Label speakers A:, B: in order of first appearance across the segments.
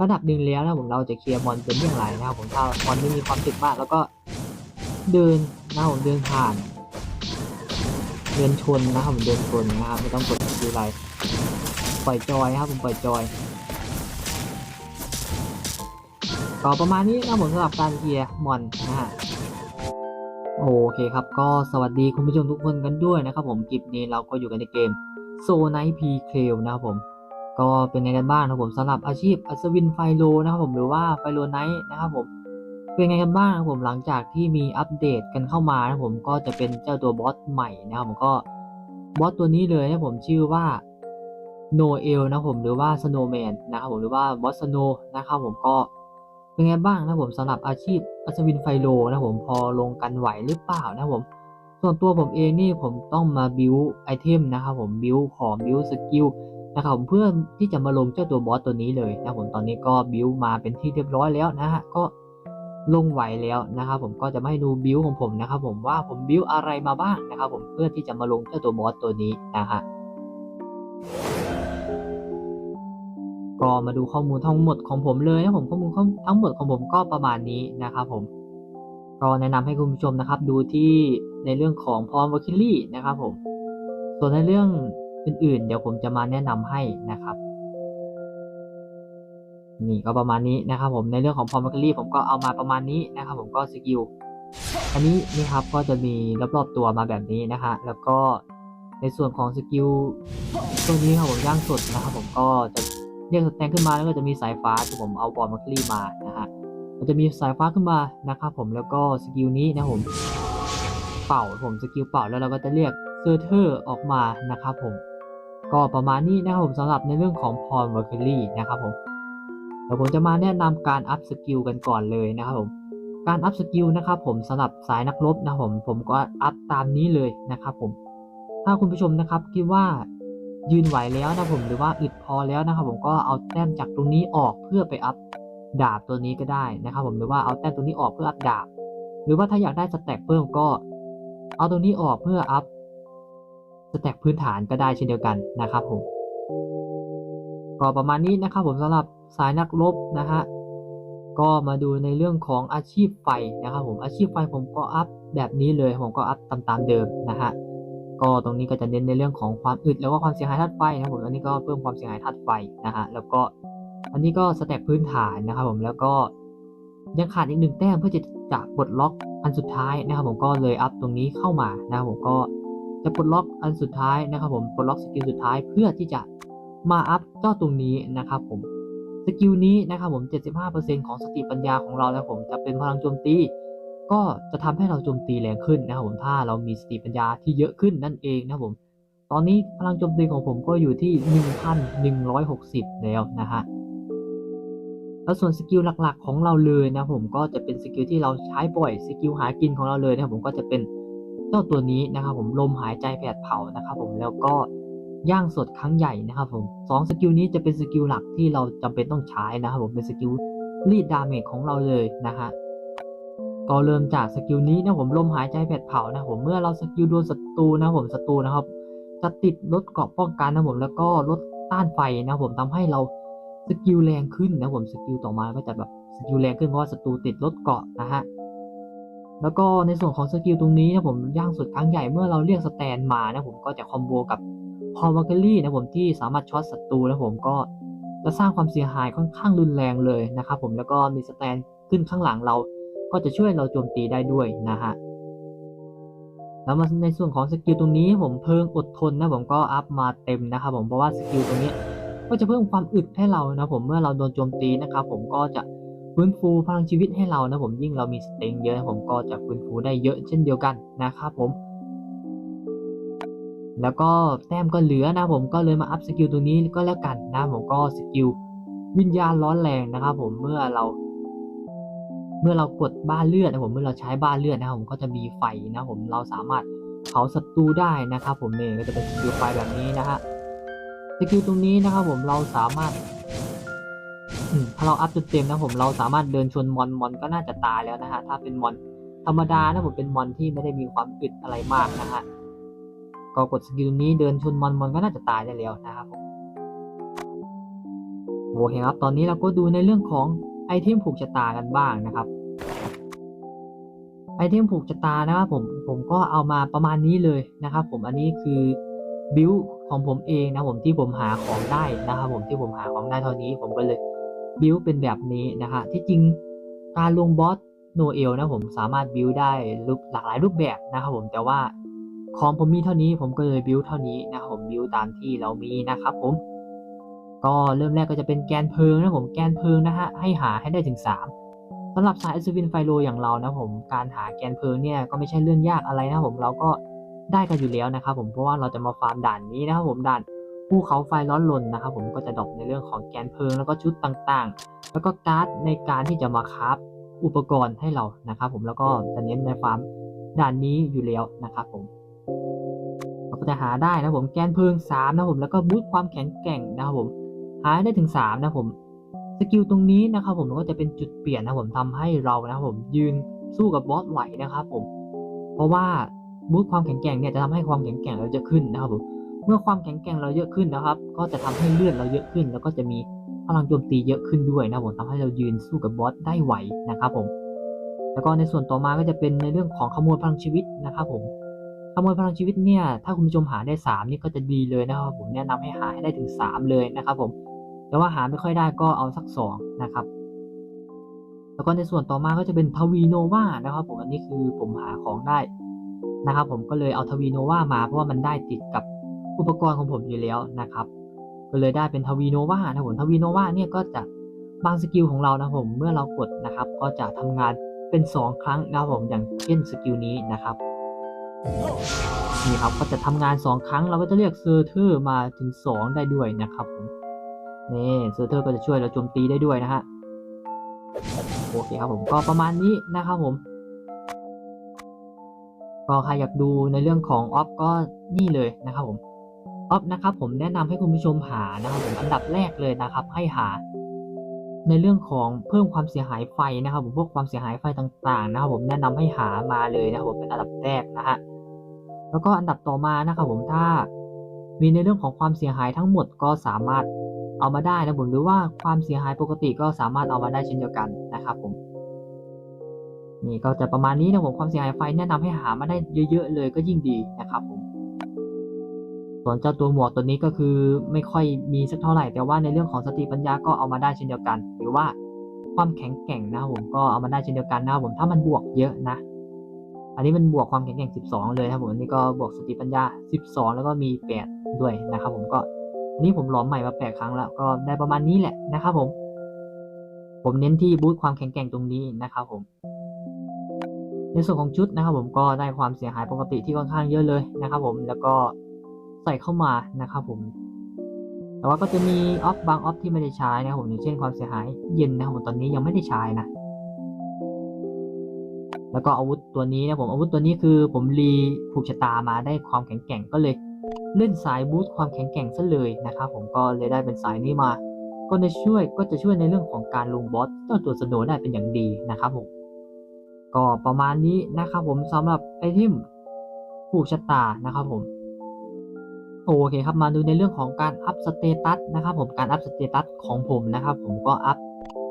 A: ระดับหนึ่งแล้วนะผมเราจะเคลียร์มอนเป็นอย่างไรนะครับผมถ้ามอนไม่มีความตึกมากแล้วก็เดินนะผมเดินผ่านเดินชนนะครับผมเดินชนนะครับไม่ต้องกดดูอะไรปล่อยจอยนะครับผมปล่อยจอยก็ประมาณนี้นะผมสำหรับการเคลียร์มอนนะฮะโอเคครับก็สวัสดีคุณผู้ชมทุกคนกันด้วยนะครับผมคลิปนี้เราก็อยู่กันในเกมโซนไนพีเคลนะครับผม ก็เป็นไงกันบ้างนะครับผมสำหรับอาชีพอัศวินไฟโลนะครับผมหรือว่าไฟโลไนท์นะครับผมเป็นไงกันบ้างนะครับผมหลังจากที่มีอัปเดตกันเข้ามานะครับผมก็จะเป็นเจ้าตัวบอสใหม่นะครับผมก็บอสตัวนี้เลยนะครับผมชื่อว่าโนเอลนะครับผมหรือว่าสโนว์แมนนะครับผมหรือว่าบอสสโนนะครับผมก็เป็นไงบ้างนะครับผมสำหรับอาชีพอัศวินไฟโลนะครับผมพอลงกันไหวหรือเปล่านะครับผมส่วนตัวผมเองนี่ผมต้องมาบิวไอเทมนะครับผมบิวของบิวสกิล นะครับผมเพื่อที่จะมาลงเจ้าตัวบอสตัวนี้เลยนะผมตอนนี้ก็บิวมาเป็นที่เรียบร้อยแล้วนะฮะก็ลงไหวแล้วนะครับผมก็จะมาให้ดูบิวของผมนะครับผมว่าผมบิวอะไรมาบ้างนะครับผมเพื่อที่จะมาลงเจ้าตัวบอสตัวนี้นะฮะก็มาดูข้อมูลทั้งหมดของผมเลยนะผมข้อมูลทั้งหมดของผมก็ประมาณนี้นะครับผมก็แนะนำให้คุณผู้ชมนะครับดูที่ในเรื่องของพรอมวอคิลี่นะครับผมส่วนในเรื่อง อื่นๆ เดี๋ยวผมจะมาแนะนำให้นะครับ นี่ก็ประมาณนี้นะครับผมในเรื่องของพอม m กรี่ผมก็เอามาประมาณนี้นะครับ ผมก็สกิลอันนี้นี่ครับก็จะมีรอบๆตัวมาแบบนี้นะฮะแล้วก็ในส่วนของสกิลตัวนี้ครับผมย่างสดนะครับ ผมก็จะเรียกสแตนขึ้นมาแล้วก็จะมีสายฟ้าที่ผมเอาบอลมาคลี่มานะฮะมันจะมีสายฟ้าขึ้นมานะครับผมแล้วก็สกิลนี้นะผมเป่าผมสกิลเป่าแล้วเราก็จะเรียกเซอร์เทอร์ออกมานะครับผม ก็ประมาณนี้นะครับผมสำหรับในเรื่องของพรเวอร์คิลี่นะครับผมเดี๋ยวผมจะมาแนะนำการอัพสกิลกันก่อนเลยนะครับผมการอัพสกิลนะครับผมสำหรับสายนักรบนะผมผมก็อัพตามนี้เลยนะครับผมถ้าคุณผู้ชมนะครับคิดว่ายืนไหวแล้วนะผมหรือว่าอึดพอแล้วนะครับผมก็เอาแต้มจากตรงนี้ออกเพื่อไปอัพดาบตัวนี้ก็ได้นะครับผมหรือว่าเอาแต้มตัวนี้ออกเพื่ออัพดาบ หรือว่าถ้าอยากได้สแต็กเพิ่มก็ เอาตัวนี้ออกเพื่ออัพ สแต็กพื้นฐานก็ได้เช่นเดียวกันนะครับผมก็ประมาณนี้นะครับผมสำหรับสายนักรบนะฮะก็มาดูในเรื่องของอาชีพไฟนะครับผมอาชีพไฟผมก็อัพแบบนี้เลยผมก็อัพตามตามเดิมนะฮะก็ตรงนี้ก็จะเน้นในเรื่องของความอึดแล้วก็ความเสียหายธาตุไฟนะครับผมอันนี้ก็เพิ่มความเสียหายธาตุไฟนะฮะแล้วก็อันนี้ก็สแต็กพื้นฐานนะครับผมแล้วก็ยังขาดอีกหนึ่งแต้มเพื่อจะจะปลดล็อกอันสุดท้ายนะครับผมก็เลยอัพตรงนี้เข้ามานะครับผมก็ จะปลดล็อกอันสุดท้ายนะครับผมปลดล็อกสกิลสุดท้ายเพื่อที่จะมาอัพเจ้าตรงนี้นะครับผมสกิลนี้นะครับผม 75%ของสติปัญญาของเราแล้วผมจะเป็นพลังโจมตี ก็จะทำให้เราโจมตีแรงขึ้นนะครับผมถ้าเรามีสติปัญญาที่เยอะขึ้นนั่นเองนะครับผม ตอนนี้พลังโจมตีของผมก็อยู่ที่ 1,160 แล้วนะฮะแล้วส่วนสกิลหลักๆของเราเลยนะผมก็จะเป็นสกิลที่เราใช้บ่อยสกิลหากินของเราเลยนะครับผมก็จะเป็น เจ้าตัวนี้นะครับผมลมหายใจแผดเผานะครับผมแล้วก็ย่างสดครั้งใหญ่นะครับผมสองสกิลนี้จะเป็นสกิลหลักที่เราจำเป็นต้องใช้นะครับผมเป็นสกิลรีดดาเมจของเราเลยนะฮะก็เริ่มจากสกิลนี้นะผมลมหายใจแผดเผานะผมเมื่อเราสกิลโดนศัตรูนะผมศัตรูนะครับ จะติดลดเกราะป้องกันนะผมแล้วก็ลดต้านไฟนะผมทำให้เราสกิลแรงขึ้นนะผมสกิลต่อมาก็จะแบบสกิลแรงขึ้นเพราะว่าศัตรูติดลดเกราะนะฮะ แล้วก็ในส่วนของสกิลตรงนี้นะผมย่างสุดครั้งใหญ่เมื่อเราเรียกสแตนมานะผมก็จะคอมโบกับพอวาเกอรี่นะผมที่สามารถช็อตศัตรูนะผมก็จะสร้างความเสียหายค่อนข้างรุนแรงเลยนะครับผมแล้วก็มีสแตนขึ้นข้างหลังเรา ก็จะช่วยเราโจมตีได้ด้วยนะฮะแล้วมาในส่วนของสกิลตรงนี้ผมเพิ่มอดทนนะผมก็อัพมาเต็มนะครับผมเพราะว่าสกิลตรงนี้ก็จะเพิ่มความอึดให้เรานะผมเมื่อเราโดนโจมตีนะครับผมก็จะ ฟื้นฟูพลังชีวิตให้เรานะผมยิ่งเรามีสเต็งเยอะผมก็จะฟื้นฟูได้เยอะเช่นเดียวกันนะครับผม แล้วก็แต้มก็เหลือนะผมก็เลยมาอัพสกิลตัวนี้ก็แล้วกันนะผมก็สกิลวิญญาณร้อนแรงนะครับผมเมื่อเรา เมื่อเรากดบ้านเลือดนะผมเมื่อเราใช้บ้านเลือดนะผมก็จะมีไฟนะผมเราสามารถเผาศัตรูได้นะครับผมเนี่ยก็จะเป็นสกิลไฟแบบนี้นะฮะสกิลตรงนี้นะครับผมเราสามารถ อืมถ้าเราอัพจนเต็มนะผมเราสามารถเดินชนมอนมอนก็น่าจะตายแล้วนะฮะถ้าเป็นมอนธรรมดานะผมเป็นมอนที่ไม่ได้มีความอึดอะไรมากนะฮะก็กดสกิลนี้เดินชนมอนมอนก็น่าจะตายได้แล้วนะครับผมโอโอเคครับตอนนี้เราก็ดูในเรื่องของไอเทมผูกชะตากันบ้างนะครับไอเทมผูกชะตานะครับผมผมก็เอามาประมาณนี้เลยนะครับ ผมอันนี้คือบิวของผมเองนะผมที่ผมหาของได้นะครับผมที่ผมหาของได้เท่านี้ผมก็เลย บิวเป็นแบบนี้นะฮะที่จริงการลงบอสโนเอลนะผมสามารถบิวได้รูปหลากหลายรูปแบบนะครับผมแต่ว่าของผมมีเท่านี้ผมก็เลยบิวเท่านี้นะครับผมบิวตามที่เรามีนะครับผมก็เริ่มแรกก็จะเป็นแกนเพลิงนะผมแกนเพลิงนะฮะให้หาให้ได้ถึง 3สำหรับสายอัศวินไฟโลอย่างเรานะผมการหาแกนเพลิงเนี่ยก็ไม่ใช่เรื่องยากอะไรนะผมเราก็ได้กันอยู่แล้วนะครับผมเพราะว่าเราจะมาฟาร์มด่านนี้นะครับผมด่าน ภูเขาไฟร้อนรนนะครับผมก็จะดรอปในเรื่องของแกนเพลิงแล้วก็ชุดต่างๆ แล้วก็การ์ดในการที่จะมาคราฟอุปกรณ์ให้เรานะครับผมแล้วก็จะเน้นในฟาร์มด่านนี้อยู่แล้วนะครับผมเราก็จะหาได้นะผมแกนเพลิง3นะผมแล้วก็บูตความแข็งแกร่งนะครับผมหาได้ถึง 3 นะผมสกิลตรงนี้นะครับผมก็จะเป็นจุดเปลี่ยนนะผมทำให้เรานะครับผมยืนสู้กับบอสไหวนะครับผมเพราะว่าบูตความแข็งแกร่งเนี่ยจะทำให้ความแข็งแกร่งเราเยอะขึ้นนะครับผม เมื่อความแข็งแกร่งเราเยอะขึ้นนะครับ ก็จะทำให้เลือดเราเยอะขึ้น แล้วก็จะมีพลังโจมตีเยอะขึ้นด้วยนะผมทำให้เรายืนสู้กับบอสได้ไหวนะครับผม แล้วก็ในส่วนต่อมาก็จะเป็นในเรื่องของขโมยพลังชีวิตนะครับผมขโมยพลังชีวิตเนี่ย ถ้าคุณผู้ชมหาได้ 3 นี่ก็จะดีเลยนะครับผมแนะนำให้หาให้ได้ถึง 3 เลยนะครับผม แต่ว่าหาไม่ค่อยได้ก็เอาสัก 2 นะครับ แล้วก็ในส่วนต่อมาก็จะเป็นทวีโนวานะครับผม อันนี้คือผมหาของได้นะครับผมก็เลยเอาทวีโนวามาเพราะว่ามันได้ติดกับ อุปกรณ์ของผมอยู่แล้วนะครับ ก็เลยได้เป็นทวีโนวานะผมทวีโนวาเนี่ยก็จะบางสกิลของเรานะผมเมื่อเรากดนะครับ ก็จะทำงานเป็น 2 ครั้งนะครับผมอย่างเช่นสกิลนี้นะครับนี่ครับก็จะทำงาน 2 ครั้งเราก็จะเรียกเซอร์เทอร์มาถึง 2 ได้ด้วยนะครับผมนี่เซอร์เทอร์ก็จะช่วยเราโจมตีได้ด้วยนะฮะโอเคครับผมก็ประมาณนี้นะครับผมก็ใครอยากดูในเรื่องของออฟก็นี่เลยนะครับผม ออฟนะครับผมแนะนำให้คุณผู้ชมหานะครับผมอันดับแรกเลยนะครับ ให้หา ในเรื่องของเพิ่มความเสียหายไฟนะครับ ผมพวกความเสียหายไฟต่างๆ นะครับ ผมแนะนำให้หามาเลยนะครับผมเป็นอันดับแรกนะฮะแล้วก็อันดับต่อมานะครับผมถ้ามีในเรื่องของความเสียหายทั้งหมดก็สามารถเอามาได้นะผมหรือว่าความเสียหายปกติก็สามารถเอามาได้เช่นเดียวกันนะครับผมนี่ก็จะประมาณนี้นะผมความเสียหายไฟแนะนำให้หามาได้เยอะ ๆ เลยก็ยิ่งดีนะครับผม ส่วนเจ้าตัวหมวกตัวนี้ก็คือไม่ค่อยมีสักเท่าไหร่ แต่ว่าในเรื่องของสติปัญญาก็เอามาได้เช่นเดียวกัน หรือว่าความแข็งแกร่งนะครับผมก็เอามาได้เช่นเดียวกันนะครับผมถ้ามันบวกเยอะนะ อันนี้มันบวกความแข็งแกร่ง 12 เลยครับผมอันนี้ก็บวกสติปัญญา 12 แล้วก็มี 8 ด้วยนะครับผมก็อันนี้ผมหลอมใหม่มา 8 ครั้งแล้วก็ได้ประมาณนี้แหละนะครับผม ผมเน้นที่บูตความแข็งแกร่งตรงนี้นะครับผมในส่วนของชุดนะครับผมก็ได้ความเสียหายปกติที่ค่อนข้างเยอะเลยนะครับผมแล้วก็ ส่เข้ามานะครับผม แต่ว่าก็จะมีออฟบางออฟที่ไม่ได้ใช้นะครับผมอย่างเช่นความเสียหายเย็นนะครับผมตอนนี้ยังไม่ได้ใช้นะ แล้วก็อาวุธตัวนี้นะผมอาวุธตัวนี้คือผมรีผูกชะตามาได้ความแข็งแกร่งก็เลยเล่นสายบูตความแข็งแกร่งซะเลยนะครับผมก็เลยได้เป็นสายนี้มา ก็จะช่วยก็จะช่วยในเรื่องของการลงบอสเจ้าตัวสโนได้เป็นอย่างดีนะครับผมก็ประมาณนี้นะครับผมสำหรับไอเทมผูกชะตานะครับผม โอเคครับมาดูในเรื่องของการอัพสเตตัสนะครับผมการอัพสเตตัสของผมนะครับผมก็อัพ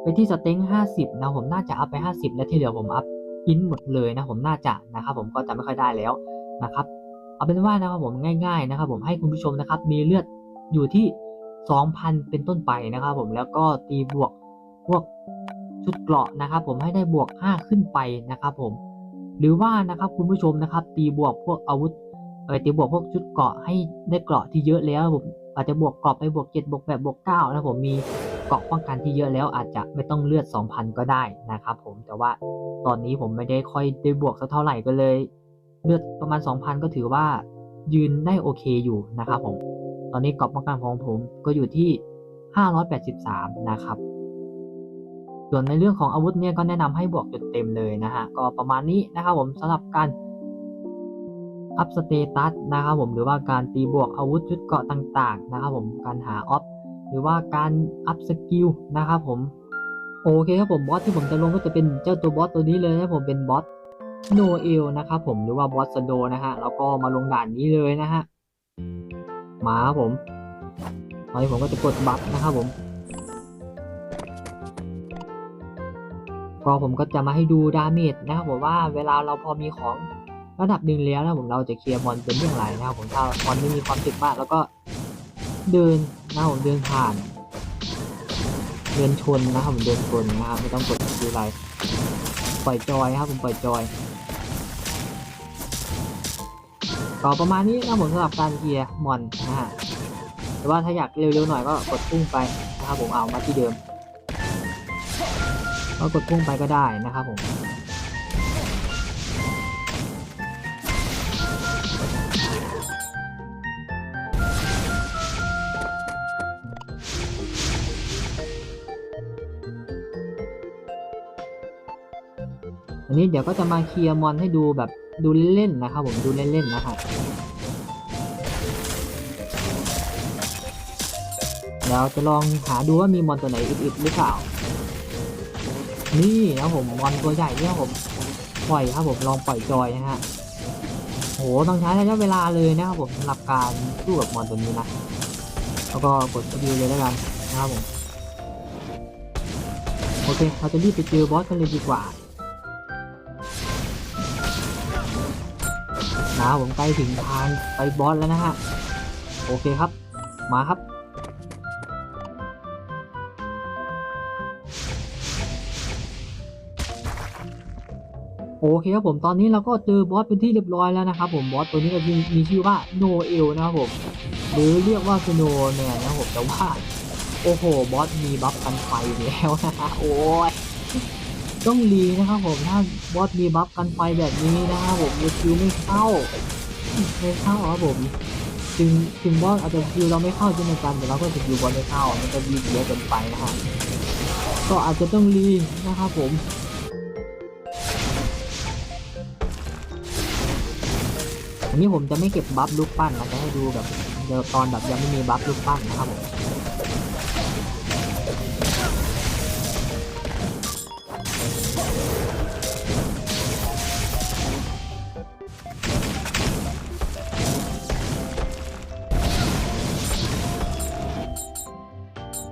A: ไปที่สเต็ง50นะผมน่าจะอัพไป 50 และที่เหลือผมอัพอินหมดเลยนะผมน่าจะนะครับผมก็จะไม่ค่อยได้แล้วนะครับเอาเป็นว่านะครับผมง่าย ๆนะครับ ผมให้คุณผู้ชมนะครับ มีเลือดอยู่ที่ 2,000 เป็นต้นไปนะครับ ผมแล้วก็ตีบวกพวกชุดเกราะนะครับ ผมให้ได้บวก 5 ขึ้นไปนะครับ ผม หรือว่านะครับคุณผู้ชมนะครับ ตีบวกพวกอาวุธ เออตีบวกพวกชุดเกราะให้ได้เกราะที่เยอะแล้วผมอาจจะบวกเกราะไปบวก7บวกแบบบวก9นะผมมีเกราะป้องกันที่เยอะแล้วอาจจะไม่ต้องเลือด2,000ก็ได้นะครับผมแต่ว่าตอนนี้ผมไม่ได้ค่อยได้บวกสักเท่าไหร่ก็เลย เลือดประมาณ2,000ก็ถือว่ายืนได้โอเคอยู่นะครับผม ตอนนี้เกรอบป้องกันของผมก็อยู่ที่583นะครับส่วนในเรื่องของอาวุธเนี่ยก็แนะนำให้บวกจุดเต็มเลยนะฮะก็ประมาณนี้นะครับผมสำหรับการ อัพสเตตัสนะครับผมหรือว่าการตีบวกอาวุธจุดเกาะต่างๆนะครับผมการหาออฟหรือว่าการอัพสกิลนะครับผมโอเคครับผมบอสที่ผมจะลงก็จะเป็นเจ้าตัวบอสตัวนี้เลยนะผมเป็นบอสโนเอลนะครับผมหรือว่าบอสโดนะฮะแล้วก็มาลงด่านนี้เลยนะฮะมาครับผมตอนนี้ผมก็จะกดบัฟนะครับผมก็ผมก็จะมาให้ดูดาเมจนะครับผมว่าเวลาเราพอมีของ ระดับหนึ่งแล้วนะผมเราจะเคลียร์มอนเป็นเรื่องไรนะครับผมถ้ามอนไม่มีความติดมากแล้วก็เดินนะผมเดินผ่าน เดินชนนะครับผมเดินชนนะครับไม่ต้องกดดูอะไรปล่อยจอยครับผมปล่อยจอยก็ประมาณนี้นะผมสำหรับการเคลียร์มอนนะฮะแต่ว่าถ้าอยากเร็วๆหน่อยก็กดพุ่งไปนะครับผมเอามาที่เดิมก็กดพุ่งไปก็ได้นะครับผม นี้เดี๋ยวก็จะมาเคลียร์มอนให้ดูแบบดูเล่นๆนะครับผมดูเล่นๆนะครับเดี๋ยวจะลองหาดูว่ามีมอนตัวไหนอึดๆหรือเปล่า นี่นะผมมอนตัวใหญ่เนี่ยผมปล่อยครับผมลองปล่อยจอยนะฮะโหต้องใช้ระยะเวลาเลยนะครับผมสำหรับการสู้กับมอนตัวนี้นะแล้วก็กดสกิลเลยแล้วกันนะครับผมโอเคเราจะรีบไปเจอบอสกันเลยดีกว่า นะครับผมใกล้ถึงทางไปบอสแล้วนะฮะ โอเคครับ มาครับ โอเคครับผมตอนนี้เราก็เจอบอสเป็นที่เรียบร้อยแล้วนะครับผมบอสตัวนี้ก็มีมีชื่อว่าโนเอลนะครับผมหรือเรียกว่าสโนแมนนะครับผมแต่ว่า โอ้โหบอสมีบัฟกันไฟแล้วนะฮะโอ้ย ต้องรีนะครับผมถ้าบอสมีบัฟกันไฟแบบนี้นะครับผมสกิลไม่เข้าไม่เข้าครับผมถึงถึงบอสอาจจะสกิลเราไม่เข้าเช่นเดียวกันแต่เราก็สกิลบอสไม่เข้ามันจะรีเยอะเกินไปนะฮะก็อาจจะต้องรีนะครับผมอันนี้ผมจะไม่เก็บบัฟลูกปั้นนะจะให้ดูแบบเดี๋ยวตอนแบบยังไม่มีบัฟลูกปั้นนะครับผม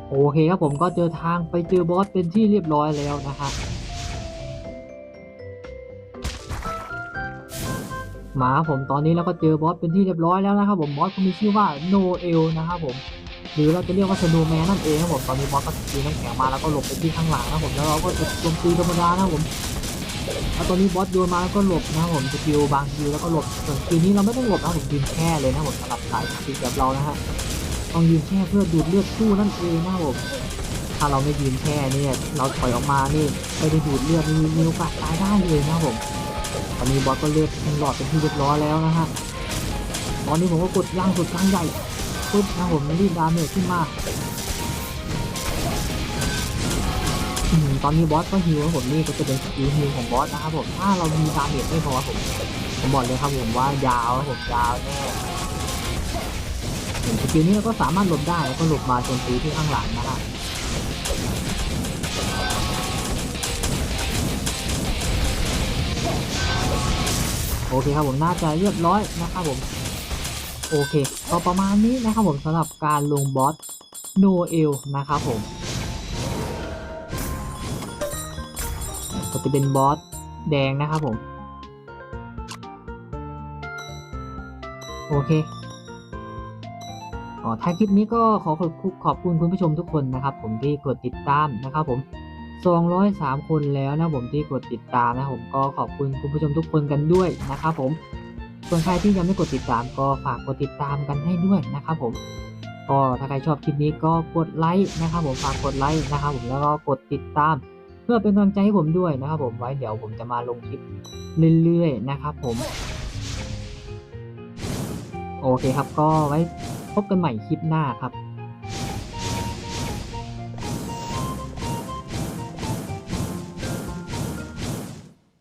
A: โอเคครับผมก็เจอทางไปเจอบอสเป็นที่เรียบร้อยแล้วนะฮะมาผมตอนนี้เราก็เจอบอสเป็นที่เรียบร้อยแล้วนะครับผมบอสก็มีชื่อว่าโนเอลนะครับผม หรือเราจะเรียกว่าสโนแมนนั่นเองครับผมตอนนี้บอสก็ตีน้ำแข็งมาแล้วก็หลบไปที่ข้างหลังนะครับผมแล้วเราก็จะโจมตีธรรมดานะครับผมแล้วตอนนี้บอสโยนมาแล้วก็หลบนะครับผมสกิลบางสกิลแล้วก็หลบส่วนสกิลนี้เราไม่ต้องหลบนะครับผมยืนแค่เลยนะครับผมสำหรับสายสกิลแบบเรานะฮะต้องยืนแค่เพื่อดูดเลือดสู้นั่นเองนะครับผมถ้าเราไม่ยืนแค่เนี่ยเราถอยออกมานี่ไม่ได้ดูดเลือดมีมีโอกาสตายได้เลยนะครับผมตอนนี้บอสก็เลือดหลอดเป็นที่เรียบร้อยแล้วนะฮะตอนนี้ผมก็กดย่างสุดกลางใหญ่ ปุ๊บนะผมรีบดาเมจขึ้นมาตอนนี้บอสก็ฮิวครับผมนี่ก็จะเป็นสกิลฮิวของบอสนะครับผมถ้าเรามีดาเมจไม่พอผมผมบอกเลยครับผมว่ายาวครับผมยาวแน่สกิลนี้เราก็สามารถหลบได้แล้วก็หลบมาโจมตีที่ข้างหลังนะฮะโอเคครับผมน่าจะเรียบร้อยนะครับผม โอเคก็ประมาณนี้นะครับผมสำหรับการลงบอสโนเอลนะครับผมก็จะเป็นบอสแดงนะครับผม โอเคอ๋อท้ายคลิปนี้ก็ขอขอบคุณขอบคุณคุณผู้ชมทุกคนนะครับ ผมที่กดติดตามนะครับผม 203 คนแล้วนะผมที่กดติดตามนะผมก็ขอบคุณคุณผู้ชมทุกคนกันด้วยนะครับผม ส่วนใครที่ยังไม่กดติดตามก็ฝากกดติดตามกันให้ด้วยนะครับผมก็ถ้าใครชอบคลิปนี้ก็กดไลค์นะครับผมฝากกดไลค์นะครับผมแล้วก็กดติดตาม เพื่อเป็นกำลังใจให้ผมด้วยนะครับผมไว้เดี๋ยวผมจะมาลงคลิปเรื่อยๆนะครับผมโอเคครับก็ไว้พบกันใหม่คลิปหน้าครับ